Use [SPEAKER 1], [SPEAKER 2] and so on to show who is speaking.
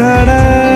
[SPEAKER 1] ছাড়া